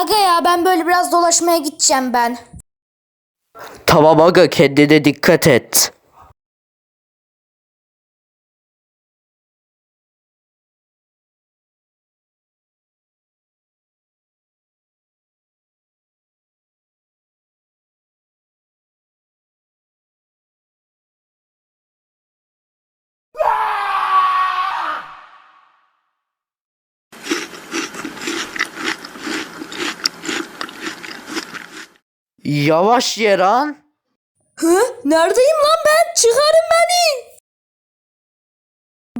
Aga ya ben böyle biraz dolaşmaya gideceğim ben. Tamam aga kendine dikkat et. Yavaş Yeran. Hı? Neredeyim lan ben? Çıkarın beni.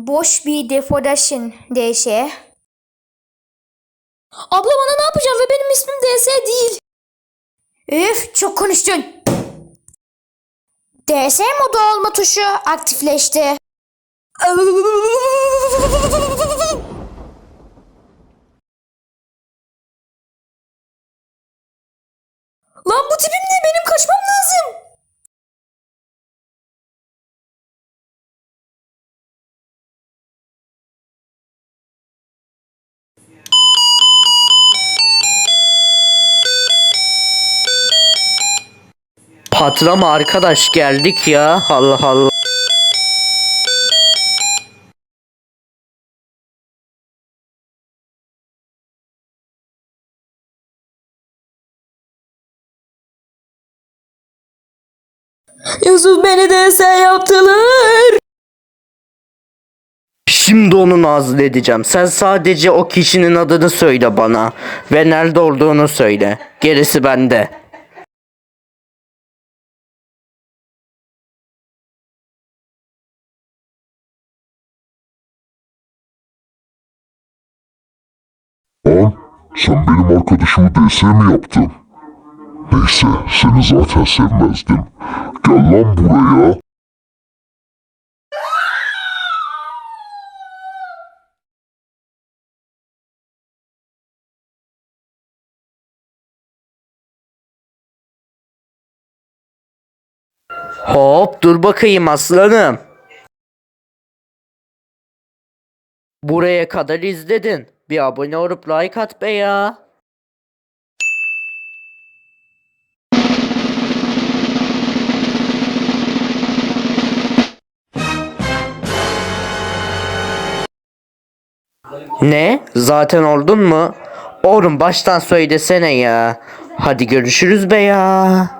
Boş bir defodasyon DS. Abla bana ne yapacağım ve benim ismim DS değil. Üf çok konuştun. DS modu olma tuşu aktifleşti. Lan bu tipim ne? Benim kaçmam lazım. Patron arkadaş geldik ya. Allah Allah. Yusuf beni DS yaptılar. Şimdi onu nazlı edeceğim. Sen sadece o kişinin adını söyle bana. Ve nerede olduğunu söyle. Gerisi bende. Lan sen benim arkadaşımı DS mi yaptın? Neyse seni zaten sevmezdim. Gel lan buraya. Hop dur bakayım aslanım. Buraya kadar izledin. Bir abone olup like at be ya. Ne? Zaten oldun mu? Oğlum baştan söylesene ya. Hadi görüşürüz be ya.